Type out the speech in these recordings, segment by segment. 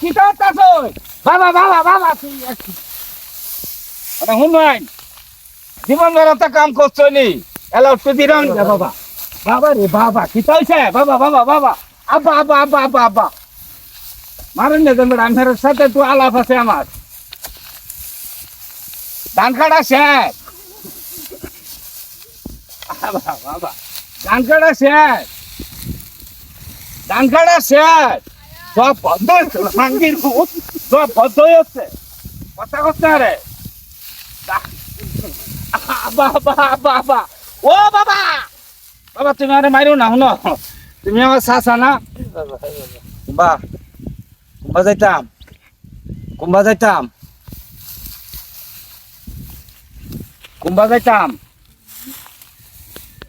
কি করতাছ বাবা বাবা বাবা তুই একটু। আরে হুনবাইন জীবন বেড়াতে কাম করছ নি। এলা উঠতে দিরাম যা বাবা বাবা রে বাবা কি হইছে? বাবা বাবা বাবা আব্বা আব্বা আব্বা আব্বা আব্বা। মারেন না তুমি রামফেরের সাথে তুই আলাপ আছে আমার। ধান কাটা শেষ। বাবা। ধান কাটা শেষ। ধান কাটা শেষ। বাবা! বাবা, তুমি আরে মারিও না, শুনো। তুমি আমার চাচা না? কুম্বা কুম্বা যাইতাম। কুম্বা যাইতাম। কুম্বা যাইতাম।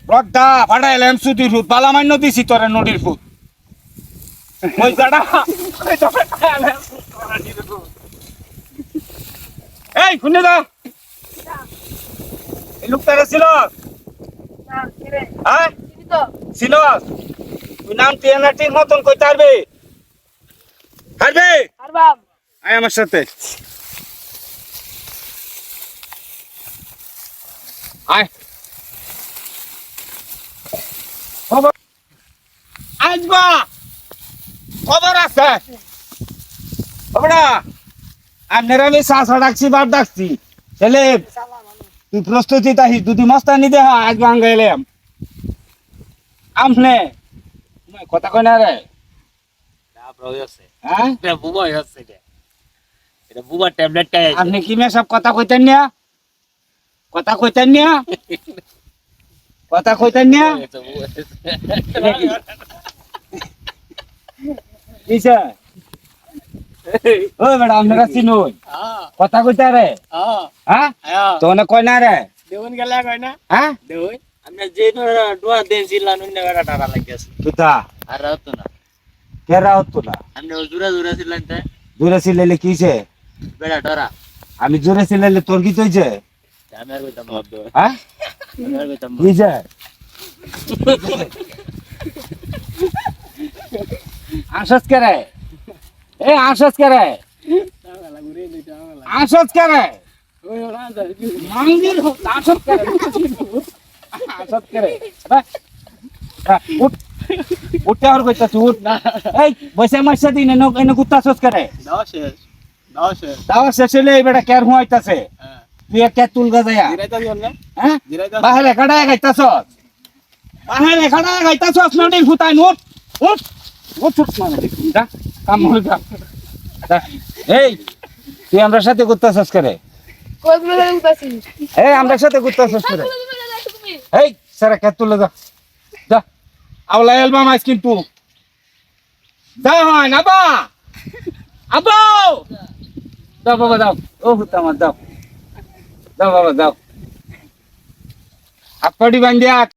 বড্ডা ফাটাইলাম সুতির ফুট পালামান্য দিছি তোরে নদীর ফুট ওই জাডা ওই তো ফাটাইলাম নদীর ফুট। এই শুনে দা। এই লোকটা ছিল? হ্যাঁ? ছিল। নাম টিএনআরটির মতন কইতে পারবে? পারবে? আয় আমার সাথে। আয়। আসবা। খবর আছে? খবরা আপনার আমি শাসা ডাকছি বার ডাকছি। ছেলে তুই প্রস্তুতি তাহি যদি মস্তানি দে আজ ভাঙ্গা এলাম আমনে কথা কয় না রে? হ্যাঁ? আপনি কি মে সব কথা কইতেন না? কথা কইতেন না? কথা কইতেন না? কিসে ওই বেটা আপনারা চিনুন কথা কইতে রে হ্যাঁ। তো না কয় না রে দেউন গেলা কয় না? হ্যাঁ দেউন। আমরা যে ডোয়া দেন ছিলাম অন্য বেড়া টাকা লাগিয়েছে কিতা আর রাখতো না। কেরা হতো না আমরা জোরা জোরা ছিলাম জোরে সিলেলে কিছে বেড়া ডরা আমি জোরে সিলেলে তোর কি তৈছে আমি আর কইতাম হ্যাঁ আমি আর কইতাম কিছে আসাস করে এ আসাস করে আসাস করে মাঙ্গির আসাস করে আসাস করে উঠ। উঠতে আর কইতাছ উঠ। এই বসে মাসে দিন এনে এনে কুত্তা আসাস করে দাও শেষ দাও শেষ। দাওয়া শেষ হলে এই বেটা কের হুয়াইতাছে হ্যাঁ। তুই একটা তুল গাজায়া দিও না হ্যাঁ? বাহারে কাটায় গাইতাছস বাহারে কাটায় গাইতাছস নদীর ফুটাই উঠ উঠ। এই, তুই আমরা সাথে করতেছস করে? এই, আমরা সাথে করতেছস করে? এই, সারা কে তুলে যা। যা। আওলা অ্যালবাম আইস কিন্তু। যা হয় না বা? আবো! দাও বাবা দাও ও হুতা আমার দাও দাও বাবা দাও হাত